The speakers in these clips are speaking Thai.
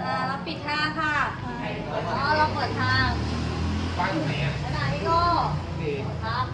อ่าเราปิดทาค่ะอ๋อเราเปิดทางบ้านไหนนาดพี่โก้ครับ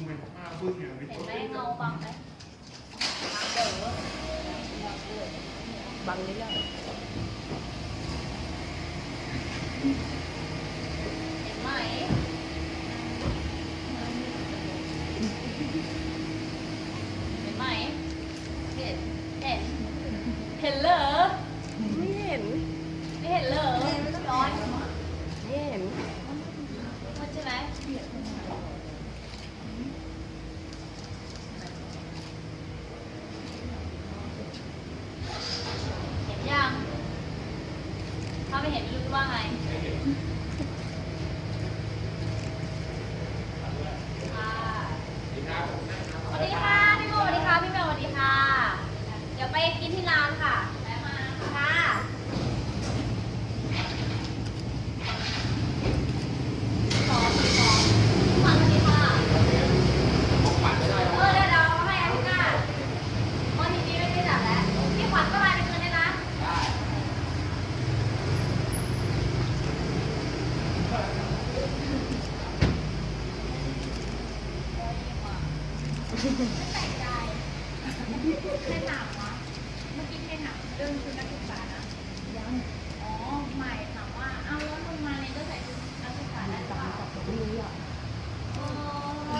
มไปห้าพึ่งเนี่ยเห็นไหมเงาบังไหมบังเด้อบังเด้อนะเห็นไหมเห็นไหมเห็นเห็นเห็นเหรอไม่เห็นไม่เห็นเลย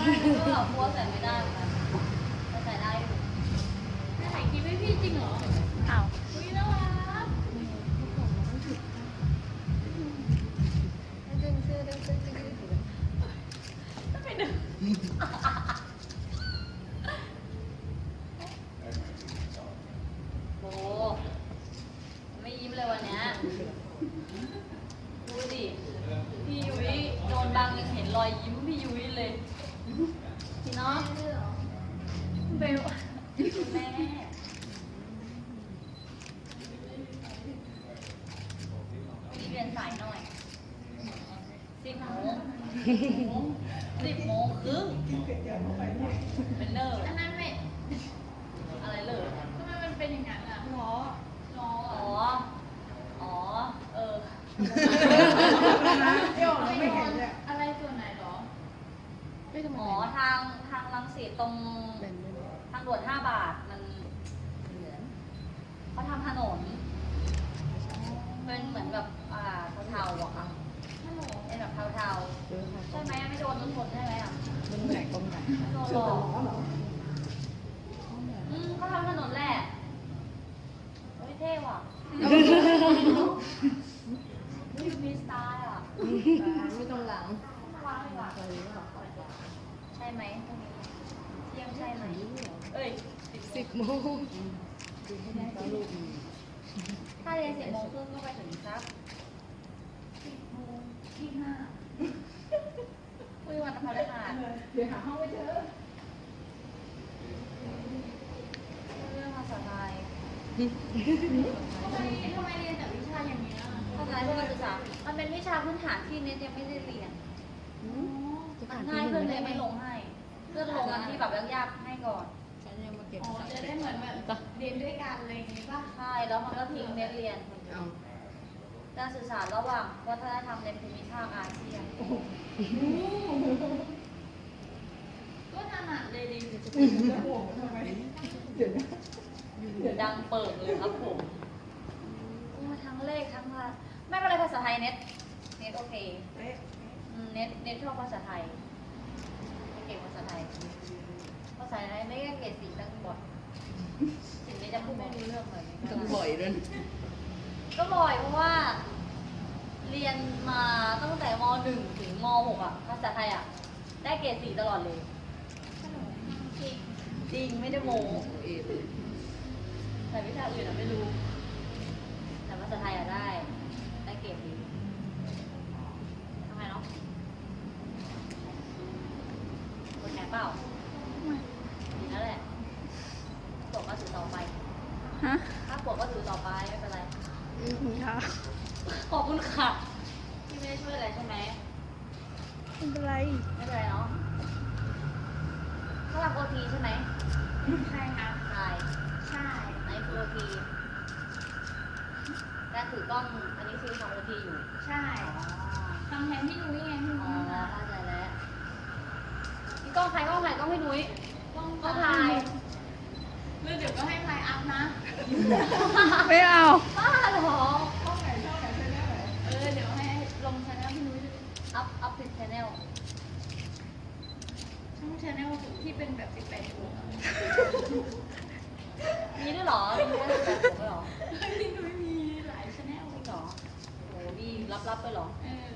我พราะว่ สายหน่อยสิบโมงสิบโมงคือเป็นเลิกอันนั้นไม่อะไรเลิกทำไมมันเป็นอย่างนั้นอะล้ออ๋ออ๋อ เออเห็อะไรตัวไหหรออ๋อทางทางลังสีตรงทางด่วนห้าบาทมันเขาทำถนน เป็นเหมือนแบบอ่าเทาๆอะค่ะเป็นแบบเทาๆใช่ไหมไม่โดนรถชนใช่ไหมอะมันไหนตรงไหนไม่โดนเจหรออแต่กล้อเหรออืมเขาทำถนนแหละเฮ้ยเท่ว่ะนี่มีสไตล์อะไม่ตรงหลังว้าวเลยว่ะอะไรหรอใช่ไหมเที่ยงใช่ไหมเอ้ยสิบโมงดูให้ได้ก็ลูกถ้าเรียนสิบโมงครึ่งก็ไปถึงสักสิบโมงที่ห้าคุยวันพฤหัสเดี๋ยวหาห้องไม่เจอเรื่องภาษาไทยทำไมทำไมเรียนแต่วิชาอย่างนี้ยภาษาไทยเพื่อการศึกษามันเป็นวิชาพื้นฐานที่เน็ตยังไม่ได้เรียนจะมัผ่านนที่ให้หนึ่เพื่อนงเลได้ยไหมไม่ลงให้ เพื่อนลงอันที่แบบยากๆให้ก่อนฉันยังมา เก็บอ๋อจะได้เหมือนแบบเรียนด้วยกันอะไรอย่างนี้ป่ะใช่แล้วมันก็ทิ้งเน็ตเรียนเอาการสื่อสารระหว่างวัฒนธรรมในภูมิภาคอาเซียนก็ถนัดเลยดิจะห่วงทำไมเดี๋ยวนะดังเปิดเลยครับผมโอ้ทั้งเลขทั้งภาไม่เป็นไรภาษาไทยเน็ตเน็ตโอเคอืมเน็ตเน็ตชอบภาษาไทยเก่งภาษาไทย ภาษาไทยไม่แค่เกรดสี่ตั้งบ่อยถึงนี้จะพูดไม่รู้เรื่องเลยต้องบ่อยด้วยก็บ่อยเพราะว่า เรียนมาตั้งแต่มหนึ่งถึงมหกอะ ภาษาไทยอะ ได้เกรดสี่ตลอดเลยจริงจริงไม่ได้โมเอเลยแต่วิชาอื่นอะไม่รู้ แต่ภาษาไทยอะได้ได้เกรดดีทำไมเนาะคนแข่งเปล่าดีนั่นแหละปวดก็ถือต่อไป ฮะถ้าปวดก็ถือต่อไปไม่เป็นไร ค่ะขอบคุณค่ะที่ไม่ได้ช่วยอะไรใช่ไหมไม่เป็นไรไม่เป็นไรเนาะถ้ารับโอทีใช่ไหมใช่ครับใช่ใช่อันนี้คือโอทีการถือกล้องอันนี้คือทำโอทีอยู่ใช่อ๋อทำแทนพี่นุ้ยไงพี่อ๋นุ้อยเข้าใจแล้วนี่กล้องใครกล้องใครกล้องพี่นุ้ยต้องกล้องถ่าย เรื่องเดี๋ยวก็ให้พายอัพ นะ ไม่เอาบ้าเหรอห้องไหนช่องไหนใช่ไหมไหนเออเดี๋ยวให้ลงชาแนลพี่นุ้ยด้วยอัพอัพผิดชแนลช่องชาแนลที่เป็นแบบ18บวกอะมีด้วยเหรอมีได้แบบผมด้วยเหรอพี่นุ้ยมีหลายชาแนลจริงเหรอโหมีลับๆไปเหรอเออ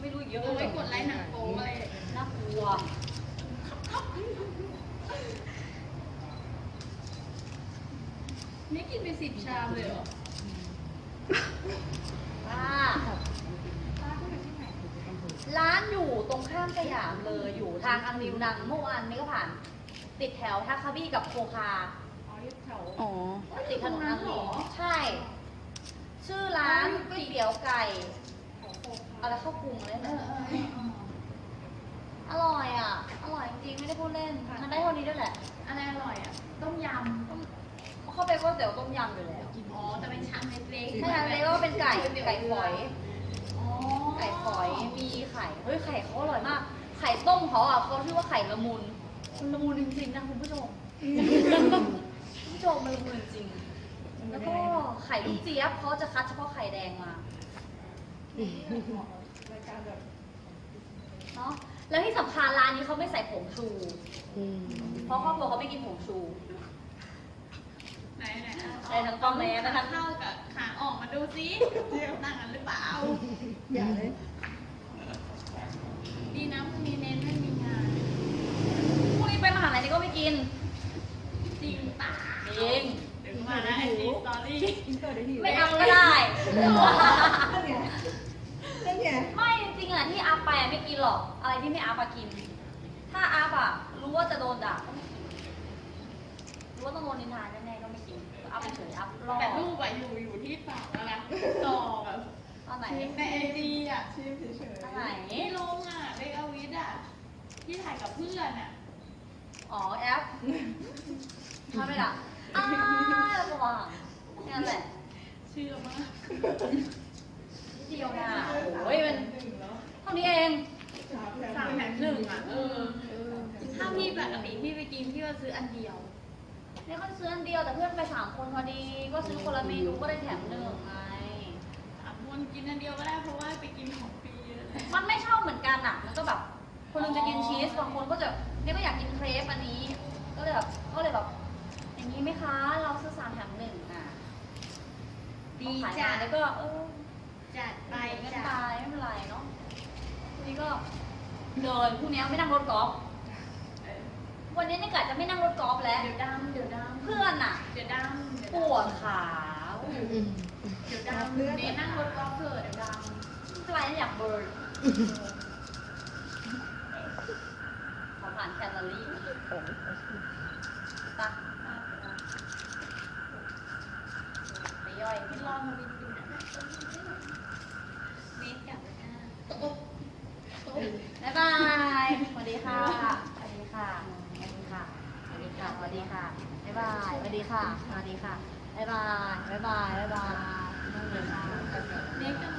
ไม่รู้อีกเยอะเอาเลไว้ยกดไลค์หนังโป๊อะไรน่ากลัว นี่กินไปสิบชามเลยเหรอป้าร้านอยู่ตรงข้ามสยามเลยอยู่ทางอังริวนังเมื่อวานนี้ก็ผ่าน ติดแถวทัคคาบี้กับโคคาอ๋อยึดแถวอ๋อติดถนนอังรีใช่ ชื่อร้านก๋วยเตี๋ยวไก่อะไรข้าวปรุงอะไรเอนะอเออเอออร่อยอะ อร่อยจริงๆไม่ได้พูดเล่นมันได้เท่านี้ด้วยแหละ อะไรอร่อยอะ ต้มย เข้าไปก๋วยเตี๋ยวต้มยำอยู่แล้วำอ๋อแต่เป็นชามเล็กๆถ้าทานเล็กก็เป็นไก่ไก่ฝอยอ๋อไก่ฝอยมีไข่เฮ้ยไข่เขาอร่อยมาก ไข่ต้มเขาอะเขาชื่อว่าไข่ละมุนมันละมุนจริงๆนะคุณผู้ชมคุณผู้ชมมันละมุนจริงแล้วก็ไข่ลูกเจี๊ยบเขาจะคัดเฉพาะไข่แดงมารายการแบบเนาะแล้วที่สำคัญร้านนี้เขาไม่ใส่ผงชูอืมเพราะครอบครัวเขาไม่กินผงชู ไหนไหนๆอะ ใส่ทั้งกล้องแลยนะคะเข้ากับขาออกมาดูซิต่างกันหรือเปล่า อย่าเลย ดีนะพรุ่งนี้เน้นไม่มีงานพรุ่งนี้ไปมหาลัยนี่ก็ไม่กิน จริงป่ะจริงเดี๋ยวมานะไอจีสตอรี่กินเอร์ได้ดีไม่เอาก็ได้ นั่นไงนั่นไง ไม่จริงๆอะที่อาไปอะไม่กินหรอก อะไรที่ไม่อาปะกิน ถ้าอาปะรู้ว่าจะโดนด่าก็ไม่กินรู้ว่าต้องโดนนินทาแน่ๆก็ไม่กินอาไปเฉยอัพรอ แต่รูปอะอยู่อยู่ที่ปากแล้วนะต่อแบบ ตอนไหนในไอจีอะชิมเฉยตอนไหนที่ลงอะเด็กอวิทย์อะที่ถ่ายกับเพื่อนอะอ๋อแอปทำไมล่ะอ้าแล้วก็วางแค่นั้นแหละเชื่อมากนิดเดียวนะโอ้ยมันเท่านี้เองสามแถมหนึ่งอะเออเออถ้าพี่ปกติพี่ไปกินพี่ก็ซื้ออันเดียวนี่ก็ซื้ออันเดียวแต่เพื่อนไปสามคนพอดี ก็ซื้อคนละเมนูก็ได้แถมหนึ่งไงอะ วนกินอันเดียวก็ได้เพราะว่าไปกินของฟรีเลยมันไม่ชอบเหมือนกันอะมันก็แบบ คนหนึงจะกินชีส บางคนก็จะเนี่ยก็อยากกินเครปอันนี้ ก็เลยแบบก็เลยแบบ อย่างนี้ไหมคะ เราซื้อสามแถมหนึ่งอะดีขายจ้ะมาแล้วก็เออจัดไปไปกันจ้ะไปไม่เป็นไรเนาะพรุ่งนี้ก็เลยพรุ่งนี้ไม่นั่งรถกอล์ฟวันนี้นี่กะจะไม่นั่งรถกอล์ฟแล้ว เดี๋ยวดำเดี๋ยวดำเพื่อนอะ เดี๋ยวดำเดี๋ยวปดำวดขา เดี๋ยวดำเนนั่งรถกอล์ฟเถอะเดี๋ยวดใครอยากเบิร์นขอผ่านแคลอรี่ตักไปย่อยพี่รอมาวินดูนะเมคกลับแล้วจ้าบ๊ายบายสวัสดีค่ะสวัสดีค่ะสวัสดีค่ะสวัสดีค่ะสวัสดีค่ะบ๊ายบายสวัสดีค่ะ บ๊ายบาย บ๊ายบาย บ๊ายบายนั่งเลยก